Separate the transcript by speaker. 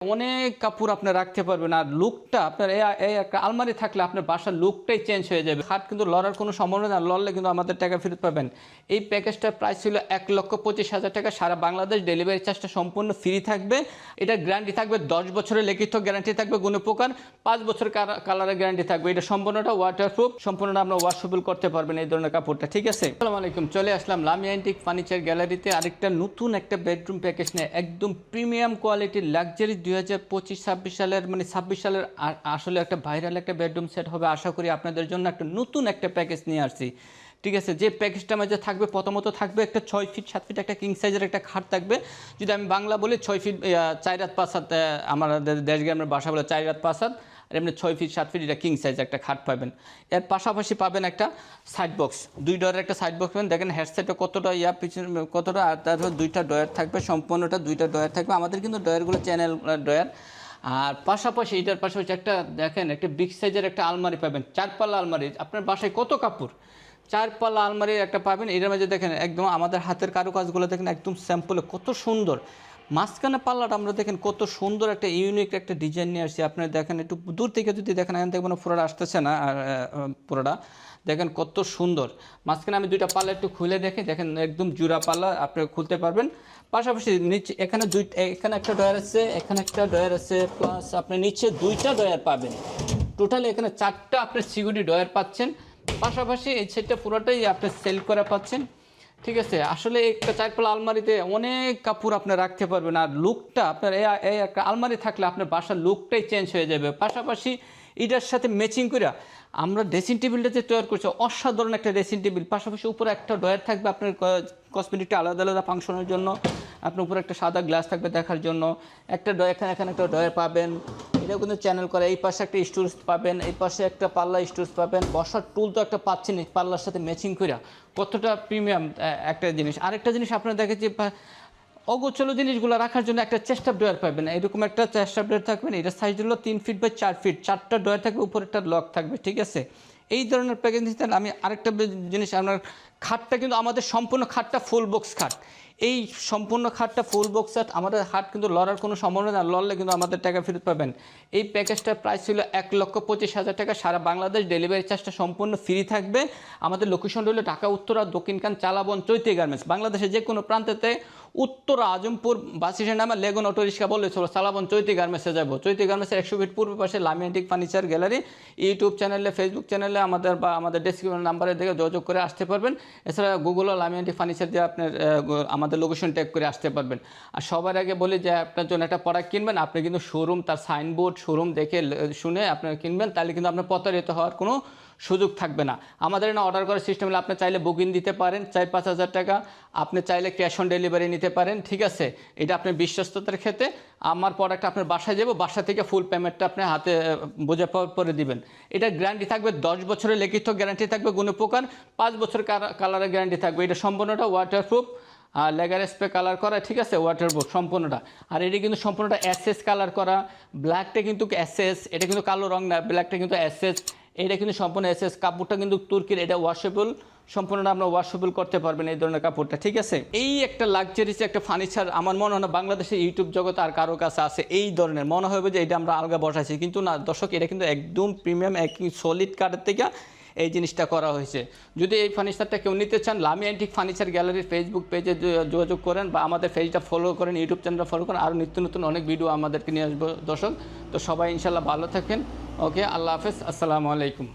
Speaker 1: অনেক কাপড় আপনি রাখতে পারবেন আর লুকটা আপনার আলমারি থাকলে আপনার বাসার লুকটাই চেঞ্জ হয়ে যাবে। খাট কিন্তু লড়ার কোনো সম্ভাবনা না লড়লে কিন্তু আমাদের টাকা ফেরত পাবেন। এই প্যাকেজটার প্রাইস ছিল এক লক্ষ পঁচিশ হাজার টাকা, সারা বাংলাদেশ ডেলিভারি চার্জটা সম্পূর্ণ ফ্রি থাকবে। এটা গ্যারান্টি থাকবে, দশ বছরের লিখিত গ্যারান্টি থাকবে, কোনো প্রকার পাঁচ বছর কালারের গ্যারান্টি থাকবে। এটা সম্পূর্ণটা ওয়াটারপ্রুফ সম্পূর্ণটা আপনার ওয়াশেবল করতে পারবেন এই ধরনের কাপড়টা, ঠিক আছে? আসসালামু আলাইকুম, চলে আসলাম লামি অ্যান্টিক ফার্নিচার গ্যালারিতে আরেকটা নতুন একটা বেডরুম প্যাকেজ নিয়ে একদম প্রিমিয়াম কোয়ালিটির লাক্সারি দুই হাজার পঁচিশ, ছাব্বিশ সালের মানে ছাব্বিশ সালের আসলে একটা ভাইরাল একটা বেডরুম সেট হবে। আশা করি আপনাদের জন্য একটা নতুন একটা প্যাকেজ নিয়ে আসছি। ঠিক আছে? যে প্যাকেজটা আমার মাঝে থাকবে, প্রথমত থাকবে একটা ছয় ফিট সাত ফিট একটা কিং সাইজের একটা খাট থাকবে। যদি আমি বাংলা বলি, ছয় ফিট চার রাত পাঁচ হাত আমাদের দেশ গ্রামের বাসা বলে চার রাত পাঁচ হাত, আর এমনি ছয় ফিট সাত ফিট এটা কিং সাইজ একটা খাট পাবেন। এর পাশাপাশি পাবেন একটা সাইড বক্স দুই ডয়ের একটা সাইড বক্স পাবেন। দেখেন হেডসেটটা কতটা ইয়া, পিছনে, কতটা আর তারপর দুইটা ডয়ার থাকবে, সম্পূর্ণটা দুইটা ডয়ার থাকবে। আমাদের কিন্তু ডয়ারগুলো চ্যানেল ডয়ার আর পাশাপাশি এটার পাশাপাশি একটা দেখেন, একটা বিগ সাইজের একটা আলমারি পাবেন, চারপাল্লা আলমারি। আপনার বাসায় কত কাপড়? চার পাল্লা আলমারি একটা পাবেন, এটার মাঝে দেখেন একদম আমাদের হাতের কারুকাজগুলো দেখেন একদম স্যাম্পলে কত সুন্দর। মাঝখানে পাল্লাটা আমরা দেখেন কত সুন্দর একটা ইউনিক একটা ডিজাইন নিয়ে আসছি। আপনি দেখেন একটু দূর থেকে যদি দেখেন, এখান থেকে কোনো পুরোটা আসতেছে না পুরোটা। দেখেন কত সুন্দর। মাঝখানে আমি দুইটা পাল্লা একটু খুলে দেখে, দেখেন একদম জুড়া পাল্লা আপনি খুলতে পারবেন। পাশাপাশি নিচে এখানে দুই, এখানে একটা ডয়ার আছে, এখানে একটা ডয়ার আছে প্লাস আপনি নিচে দুইটা ডয়ার পাবেন। টোটাল এখানে চারটা আপনি সিকিউরিটি ডয়ার পাচ্ছেন। পাশাপাশি এই সেটটা পুরোটাই আপনি সেল করে পাচ্ছেন। ঠিক আছে? আসলে একটা চারপালা আলমারিতে অনেক কাপড় আপনি রাখতে পারবেন আর লুকটা আপনার এই একটা আলমারি থাকলে আপনার বাসার লুকটাই চেঞ্জ হয়ে যাবে। পাশাপাশি এটার সাথে ম্যাচিং করে আমরা ড্রেসিং টেবিলটা যে তৈরি করছি, অসাধারণ একটা ড্রেসিং টেবিল পাশাপাশি উপরে একটা ডয়ার থাকবে আপনার কসমেটিকটা আলাদা আলাদা ফাংশনের জন্য। আপনার উপরে একটা সাদা গ্লাস থাকবে দেখার জন্য। একটা ডয় এখানে এখানে একটা ডয়ার পাবেন। এটাও কিন্তু চ্যানেল করে। এই পাশে একটা স্টোরেজ পাবেন। এই পাশে একটা পাল্লা স্টোরেজ পাবেন। বসার টুল তো একটা পাচ্ছেন পাল্লার সাথে ম্যাচিং করে কতটা প্রিমিয়াম একটা জিনিস। আরেকটা জিনিস আপনার পা- অগোচলো জিনিসগুলো রাখার জন্য একটা চেষ্টা ডয়ার পাবেন। এরকম একটা চেষ্টা ডয়ার থাকবেন এটা সাইজ হলো তিন ফিট বাই চার ফিট চারটা ডয়ার থাকবে উপরে একটা লক থাকবে, ঠিক আছে? এই ধরনের প্যাকেজ নিতে আমি আরেকটা জিনিস, আপনার খাটটা কিন্তু আমাদের সম্পূর্ণ খাটটা ফুল বক্স খাট। এই সম্পূর্ণ খাটটা ফুল বক্স খাট আমাদের হাট কিন্তু লড়ার কোনো সম্ভাবনা না লড়লে কিন্তু আমাদের টাকা ফেরত পাবেন। এই প্যাকেজটার প্রাইস ছিল এক লক্ষ পঁচিশ হাজার টাকা, সারা বাংলাদেশ ডেলিভারি চার্জটা সম্পূর্ণ ফ্রি থাকবে। আমাদের লোকেশন হলো ঢাকা, উত্তরা দক্ষিণখান চালাবন চৈতি গার্মেন্টস বাংলাদেশের যে কোনো প্রান্তেতে উত্তরা, আজমপুর বাস স্ট্যান্ড নামে লেগুন অটো রিক্সা বললে চলো, চালাবন চৈতি গার্মেন্টসে যাব। চৈতি গার্মেন্টসের একশো ফিট পূর্ব পাশে Lami antique furniture gallery YouTube চ্যানেলে ফেসবুক চ্যানেলে আমাদের বা আমাদের ডেসক্রিপশন নাম্বারে দেখে যোগাযোগ করে আসতে পারবেন। এছাড়া গুগলও লামিয়ান্টিক ফার্নিচার দিয়ে আপনার গো- আমাদের লোকেশন ট্যাগ করে আসতে পারবেন। আর সবার আগে বলি যে আপনার জন্য একটা প্রোডাক্ট কিনবেন, আপনি কিন্তু শোরুম তার সাইনবোর্ড শোরুম দেখে শুনে আপনার কিনবেন, তাহলে কিন্তু আপনার প্রতারিত হওয়ার কোনো সুযোগ থাকবে না। আমাদের না অর্ডার করার সিস্টেম হলে আপনি চাইলে বুকিং দিতে পারেন, চার পাঁচ হাজার টাকা। আপনি চাইলে ক্যাশ অন ডেলিভারি নিতে পারেন, ঠিক আছে? এটা আপনার বিশ্বস্ততার ক্ষেত্রে। আমার প্রোডাক্ট আপনার বাসায় যাব, বাসা থেকে ফুল পেমেন্টটা আপনি হাতে বোঝা পরে দিবেন। এটা গ্যারান্টি থাকবে, দশ বছরের লিখিত গ্যারান্টি থাকবে গুণপোকার পাঁচ বছর কালারের গ্যারান্টি থাকবে। এটা সম্পূর্ণটা ওয়াটারপ্রুফ লেগার স্প্রে কালার করা, ঠিক আছে ওয়াটারপ্রুফ সম্পূর্ণটা। আর এটি কিন্তু সম্পূর্ণটা অ্যাসেস কালার করা। ব্ল্যাকটা কিন্তু অ্যাসেস এটা কিন্তু কালো রং না ব্ল্যাকটা কিন্তু অ্যাসেস এটা কিন্তু সম্পূর্ণ এসএস কাপড়টা কিন্তু তুর্কির, এটা ওয়াশেবল সম্পূর্ণটা আমরা ওয়াশেবল করতে পারবেন এই ধরনের কাপড়টা, ঠিক আছে? এই একটা লাক্সারিস একটা ফার্নিচার আমার মনে হয় না বাংলাদেশের ইউটিউব জগৎ আর কারও কাছে আছে এই ধরনের। মনে হবে যে এটা আমরা আলগা বসাইছি, কিন্তু না, দর্শক, এটা কিন্তু একদম প্রিমিয়াম একই সলিড কাঠের থেকে এই জিনিসটা করা হয়েছে। যদি এই ফার্নিচারটা কেউ নিতে চান, লামি অ্যান্টিক ফার্নিচার গ্যালারির ফেসবুক পেজে যোগাযোগ করেন বা আমাদের পেজটা ফলো করেন ইউটিউব চ্যানেলটা ফলো করেন আরও নিত্য নতুন অনেক ভিডিও আমাদেরকে নিয়ে আসব দর্শক। তো সবাই ইনশাল্লাহ ভালো থাকেন। ওকে আল্লাহ হাফেজ, আসসালামু আলাইকুম।